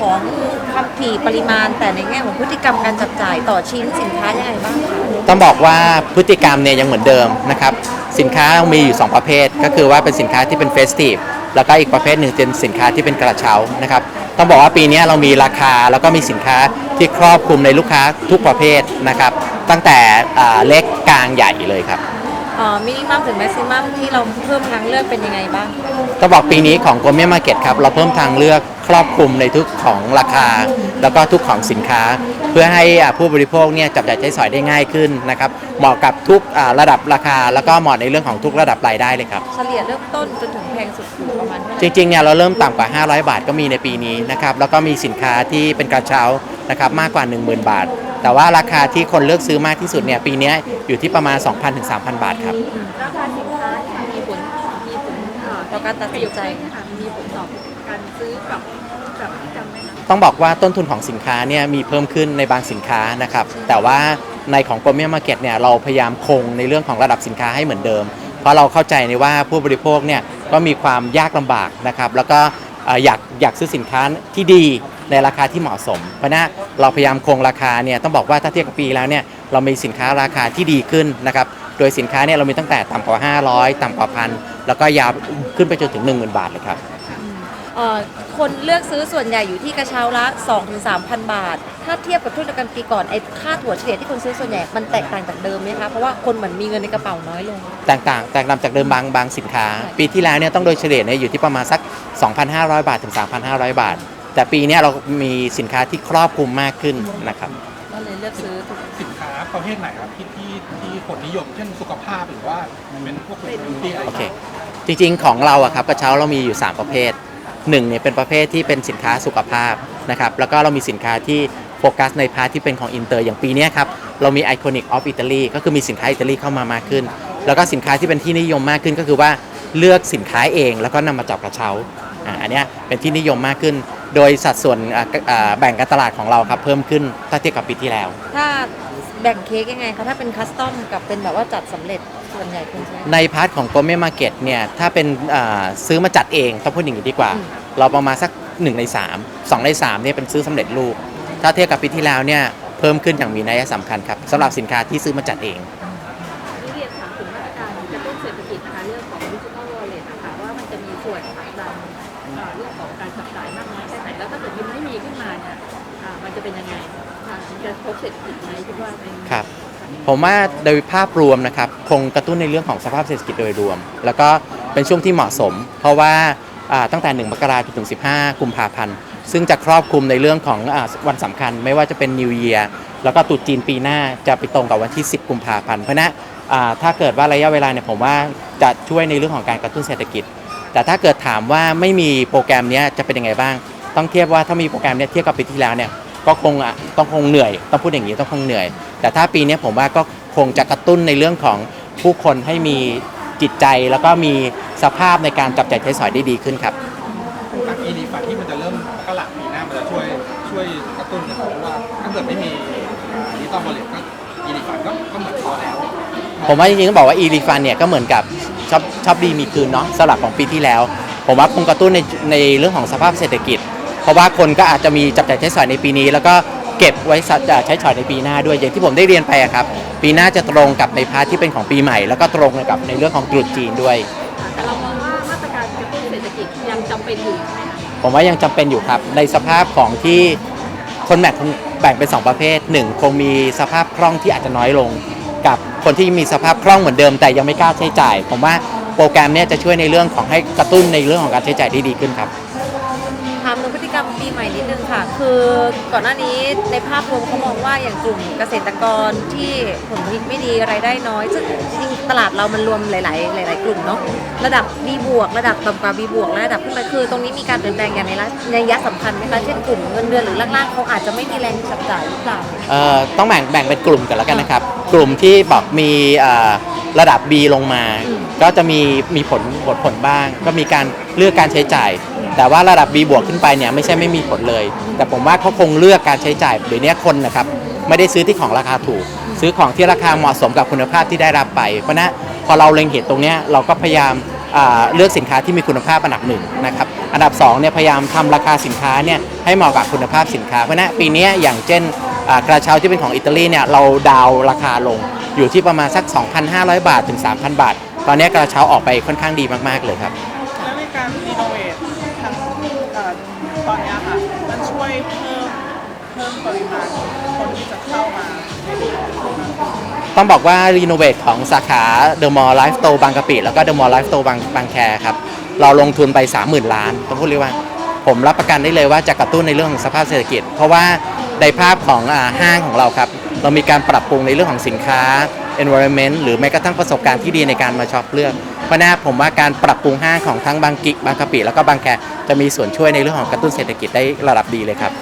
ของความถี่ปริมาณ แต่ในแง่ของพฤติกรรมการจับจ่ายต่อชิ้นสินค้ายังไงบ้างคะต้องบอกว่าพฤติกรรมเนี่ยยังเหมือนเดิมนะครับสินค้ามีอยู่ 2 ประเภท ก็คือว่าเป็นสินค้าที่เป็นเฟสทีฟแล้วก็อีกประเภทหนึ่งเป็นสินค้าที่เป็นกระเช้านะครับต้องบอกว่าปีนี้เรามีราคาแล้วก็มีสินค้าที่ครอบคลุมในลูกค้าทุกประเภทนะครับตั้งแต่เล็กกลางใหญ่เลยครับ มินิมัมถึงแม็กซิมัมที่เราเพิ่มทางเลือกเป็นยังไงบ้างต้องบอกปีนี้ของ g o เม r มาร์เก็ตครับ เราเพิ่มทางเลือกครอบคลุมในทุกของราคา แล้วก็ทุกของสินค้า เพื่อให้อ่าผู้บริโภคเนี่ยจับจ่ายใช้สอยได้ง่ายขึ้นนะครับเหมาะกับทุกอ่าระดับราคา แล้วก็เหมาะในเรื่องของทุกระดับรายได้เลยครับเฉลี่ยเริ่มต้นจนถึงแพงสุดอยู่ประมาณเท่าไหจร่ริงๆเนี่ยเราเริ่มต่ำกว่า 500 บาทก็มีในปีนี้นะครับแล้วก็มีสินค้าที่เป็นกระเช้านะครับมากกว่า 10,000 บาท แต่ว่าราคาที่คนเลือกซื้อมากที่สุดเนี่ยปีนี้อยู่ที่ประมาณ 2,000ถึง3,000 บาทครับ ราคาสินค้าเนี่ยมีผลมีผลเอ่อต่อการตัดสินใจค่ะมีผลต่อการซื้อกับกับจำไหมคะต้องบอกว่าต้นทุนของสินค้าเนี่ยมีเพิ่มขึ้นในบางสินค้านะครับ แต่ว่าในของ g o เม r มาร์เก็ตเนี่ยเราพยายามคงในเรื่องของระดับสินค้าให้เหมือนเดิม เพราะเราเข้าใจในว่าผู้บริโภคเนี่ยก็มีความยากลำบากนะครับ แล้วก็เอ่ออยากอยากซื้อสินค้าที่ดี ในราคาที่เหมาะสม เพราะฉะนั้นเราพยายามคงราคาเนี่ยต้องบอกว่าถ้าเทียบกับปีแล้วเนี่ยเรามีสินค้าราคาที่ดีขึ้นนะครับโดยสินค้าเนี่ยเรามีตั้งแต่ต่ำกว่า 500 ต่ำกว่าพันแล้วก็ยาวขึ้นไปจนถึง 10,000 บาทเลยครับเอ่อคนเลือกซื้อส่วนใหญ่อยู่ที่กระเช้าละ2-3ถึง3,000 บาท ถ้าเทียบกับช่วงเดียวกันปีก่อนไอ้ค่าถั่วเฉลี่ยที่คนซื้อส่วนใหญ่มันแตกต่างจากเดิมไหมคะเพราะว่าคนเหมือนมีเงินในกระเป๋าน้อยลง แตกต่างแตกต่างจากเดิมบางบางสินค้า ปีที่แล้วเนี่ยต้องโดยเฉลี่ยเนี่ยอยู่ที่ประมาณสัก 2,500 บาทถึง 3,500 บาท แต่ปีเนี้ยเรามีสินค้าที่ครอบคลุมมากขึ้นนะครับก็เลยเลือกซื้อทุกสินค้าประเภทไหนครับที่ที่ที่คนนิยมเช่นสุขภาพหรือว่าเป็นพวกเป็นบิวตี้อะไรโอเคจริงๆของเราอะครับกระเช้าเรามีอยู่ 3 ประเภทหนึ่งเนี่ยเป็นประเภทที่เป็นสินค้าสุขภาพนะครับแล้วก็เรามีสินค้าที่โฟกัสในพาร์ทที่เป็นของอินเตอร์อย่างปีเนี้ยครับเรามี Iconic of Italy ก็คือมีสินค้าอิตาลีเข้ามามากขึ้น แล้วก็สินค้าที่เป็นที่นิยมมากขึ้นก็คือว่าเลือกสินค้าเองแล้วก็นำมาจับกระเช้าอ่าอันเนี้ยเป็นที่นิยมมากขึ้น โดยสัดส่วนอ่าอ่าแบ่งการตลาดของเราครับเพิ่มขึ้นถ้าเทียบกับปีที่แล้ว ถ้าแบ่งเค้กยังไงคะถ้าเป็นคัสตอมกับเป็นแบบว่าจัดสำเร็จส่วนใหญ่คนใช้ ในพาร์ทของ g o เม r มาร์เก็ตเนี่ยถ้าเป็นอ่าซื้อมาจัดเองต้องพูดอย่างนี้ดีกว่า อืม เราประมาณสัก 1 ใน 3 2 ใน3เนี่ยเป็นซื้อสำเร็จรูป ถ้าเทียบกับปีที่แล้วเนี่ยเพิ่มขึ้นอย่างมีนัยสำคัญครับสำหรับสินค้าที่ซื้อมาจัดเอง กิจนะคะเรื่องของดิจิทัลวอลเล็ตนะคะว่ามันจะมีส่วนผลักดันเอ่อเรื่องของการจับจ่ายมากน้อยแค่ไหนแล้วถ้าเกิดมันไม่มีขึ้นมาเนี่ยอ่ามันจะเป็นยังไงอ่ามันจะกระทบเศรษฐกิจไหมคิดว่าเป็นครับ ผมว่าโดยภาพรวมนะครับ คงกระตุ้นในเรื่องของสภาพเศรษฐกิจโดยรวม แล้วก็เป็นช่วงที่เหมาะสม เพราะว่าอ่าตั้งแต่ 1 มกราคมถึง 15 กุมภาพันธ์ ซึ่งจะครอบคลุมในเรื่องของอาวันสำคัญ ไม่ว่าจะเป็น New Year แล้วก็ตรุษจีนปีหน้าจะไปตรงกับวันที่ 10 กุมภาพันธ์ เพราะฉะนั้น ถ้าเกิดว่าระยะเวลาเนี่ยผมว่าจะช่วยในเรื่องของการกระตุ้นเศรษฐกิจ แต่ถ้าเกิดถามว่าไม่มีโปรแกรมนี้จะเป็นยังไงบ้าง ต้องเทียบว่าถ้ามีโปรแกรมนี้เทียบกับปีที่แล้วเนี่ยก็คงต้องคงเหนื่อยต้องพูดอย่างนี้ต้องคงเหนื่อย แต่ถ้าปีนี้ผมว่าก็คงจะกระตุ้นในเรื่องของผู้คนให้มีจิตใจแล้วก็มีสภาพในการจับจ่ายใช้สอยได้ดีขึ้นครับทางอีดีฟันที่มันจะเริ่มกราปีหน้ามันจะช่วยช่วยกระตุ้นนะครับเพราะว่าถ้าเกิดไม่มีดิจิตอลวอลเล็ตก็อีดีฟันก็ก็เหมือนพอแล้ว ผมว่าจริงๆต้องบอกว่า e r e f u n เนี่ยก็เหมือนกับช็อปช็อปดีมีคืนเนาะสำหรับของปีที่แล้ว ผมว่าคงกระตุ้นในในเรื่องของสภาพเศรษฐกิจ เพราะว่าคนก็อาจจะมีจับจ่ายใช้สอยในปีนี้ แล้วก็เก็บไว้สัใช้สอยในปีหน้าด้วยอย่างที่ผมได้เรียนไปอะครับ ปีหน้าจะตรงกับในพาร์ทที่เป็นของปีใหม่ แล้วก็ตรงกับในเรื่องของตรุษจีนด้วย แต่เรามองว่ามาตรการกระตุ้นเศรษฐกิจยังจำเป็นอยู่ใช่ไหมคะผมว่ายังจำเป็นอยู่ครับ ในสภาพของที่คนแบ่งคงแบ่งเป็น 2 ประเภทหนึ่งคงมีสภาพคล่องที่อาจจะน้อยลงกับ คนที่มีสภาพคล่องเหมือนเดิม แต่ยังไม่กล้าใช้จ่าย ผมว่าโปรแกรมเนี้จะช่วยในเรื่องของให้กระตุ้นในเรื่องของการใช้จ่ายได้ดีขึ้นครับ ถามถึงพฤติกรรมปีใหม่นิดนึงค่ะ คือก่อนหน้านี้ในภาพรวมเขามองว่าอย่างกลุ่มเกษตรกรที่ผลผลิตไม่ดีรายได้น้อยซึ่งจริงๆตลาดเรามันรวมหลาย ๆ หลาย ๆ กลุ่มเนาะระดับ B บวกระดับต่ำกว่า B บวกและระดับขึ้นไปคือตรงนี้มีการเปลี่ยนแปลงอย่างในระในระยะสำคัญไหมคะเช่นกลุ่มเงินเดือนหรือล่างๆเขาอาจจะไม่มีแรงจับจ่ายหรือเปล่า เอ่อต้องแบ่งแบ่งเป็นกลุ่มกันแล้วกันนะครับ กลุ่มที่บอกมีระดับ B ลงมา ก็จะมีมีผลผลผลบ้าง ก็มีการเลือกการใช้จ่าย แต่ว่าระดับ B บวกขึ้นไปเนี่ยไม่ใช่ไม่มีผลเลย แต่ผมว่าเขาคงเลือกการใช้จ่ายเดี๋ยวนี้คนนะครับไม่ได้ซื้อที่ของราคาถูก ซื้อของที่ราคาเหมาะสมกับคุณภาพที่ได้รับไป เพราะฉะนั้นพอเราเล็งเห็นตรงเนี้ยเราก็พยายามเลือกสินค้าที่มีคุณภาพอันดับหนึ่งนะครับ อันดับ2เนี่ยพยายามทำราคาสินค้าเนี่ยให้เหมาะกับคุณภาพสินค้า เพราะฉะนั้นปีนี้อย่างเช่น กระเช้าที่เป็นของอิตาลีเนี่ยเราดาวน์ราคาลงอยู่ที่ประมาณสัก 2,500 บาทถึง 3,000 บาท ตอนเนี้ยกระเช้าออกไปค่อนข้างดีมากๆเลยครับแล้วในการรีโนเวททั้งเอ่อตอนเนี้ยค่ะมันช่วยเพิ่มเพิ่มปริมาณคนที่จะเข้ามาในนี้ต้องบอกว่ารีโนเวทของสาขาเดอะมอลล์ไลฟ์โตบางกะปิแล้วก็เดอะมอลล์ไลฟ์โตบางบางแคครับเราลงทุนไป 30,000 ล้านต้องพูดเลยว่า ผมรับประกันได้เลยว่าจะกระตุ้นในเรื่องของสภาพเศรษฐกิจ เพราะว่า ในภาพของอาห้างของเราครับ เรามีการปรับปรุงในเรื่องของสินค้า environment หรือแม้กระทั่งประสบการณ์ที่ดีในการมาช็อปเลือกเพราะฉะนั้นผมว่าการปรับปรุงห้างของทั้งบางกิบางกะปิแล้วก็บางแคจะมีส่วนช่วยในเรื่องของกระตุ้นเศรษฐกิจได้ระดับดีเลยครับ